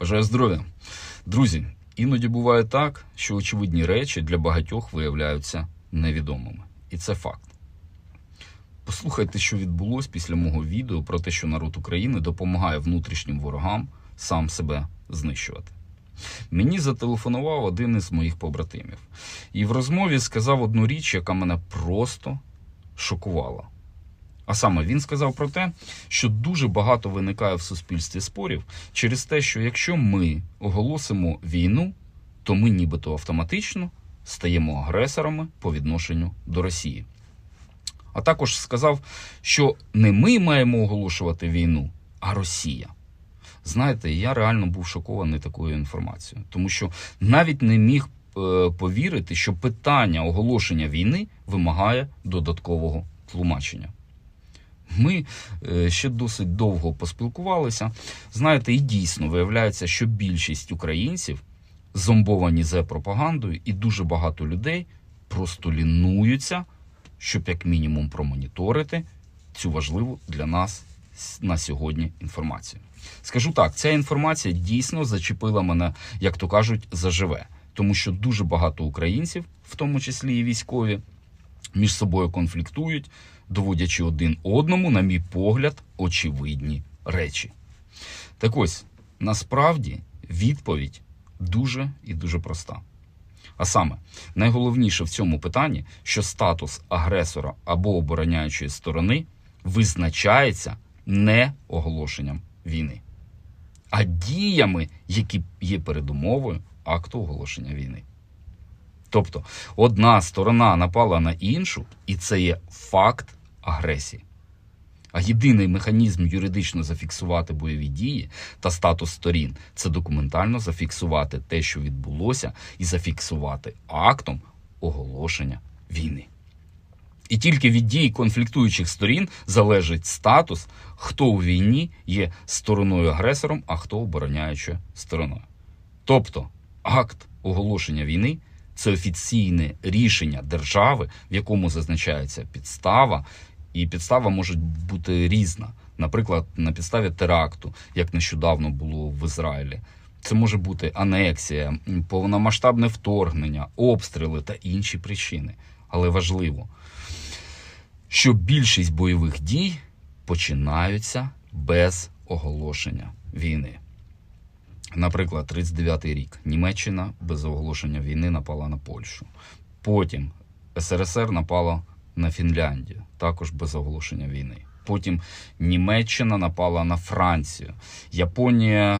Бажаю здоров'я. Друзі, іноді буває так, що очевидні речі для багатьох виявляються невідомими. І це факт. Послухайте, що відбулося після мого відео про те, що народ України допомагає внутрішнім ворогам сам себе знищувати. Мені зателефонував один із моїх побратимів і в розмові сказав одну річ, яка мене просто шокувала. А саме він сказав про те, що дуже багато виникає в суспільстві спорів через те, що якщо ми оголосимо війну, то ми нібито автоматично стаємо агресорами по відношенню до Росії. А також сказав, що не ми маємо оголошувати війну, а Росія. Знаєте, я реально був шокований такою інформацією, тому що навіть не міг е, повірити, що питання оголошення війни вимагає додаткового тлумачення. Ми е, ще досить довго поспілкувалися. Знаєте, і дійсно виявляється, що більшість українців зомбовані зе пропагандою, і дуже багато людей просто лінуються, щоб як мінімум промоніторити цю важливу для нас на сьогодні інформацію. Скажу так, ця інформація дійсно зачепила мене, як то кажуть, заживе, тому що дуже багато українців, в тому числі і військові, між собою конфліктують, доводячи один одному, на мій погляд, очевидні речі. Так ось, насправді відповідь дуже і дуже проста. А саме, найголовніше в цьому питанні, що статус агресора або обороняючої сторони визначається не оголошенням війни, а діями, які є передумовою акту оголошення війни. Тобто одна сторона напала на іншу, і це є факт агресії. А єдиний механізм юридично зафіксувати бойові дії та статус сторін це документально зафіксувати те, що відбулося, і зафіксувати актом оголошення війни. І тільки від дій конфліктуючих сторін залежить статус, хто у війні є стороною агресором, а хто обороняючою стороною. Тобто, акт оголошення війни це офіційне рішення держави, в якому зазначається підстава, і підстава може бути різна. Наприклад, на підставі теракту, як нещодавно було в Ізраїлі. Це може бути анексія, повномасштабне вторгнення, обстріли та інші причини. Але важливо, що більшість бойових дій починаються без оголошення війни. Наприклад, 39-й рік Німеччина без оголошення війни напала на Польщу. Потім СРСР напала на Фінляндію, також без оголошення війни. Потім Німеччина напала на Францію. Японія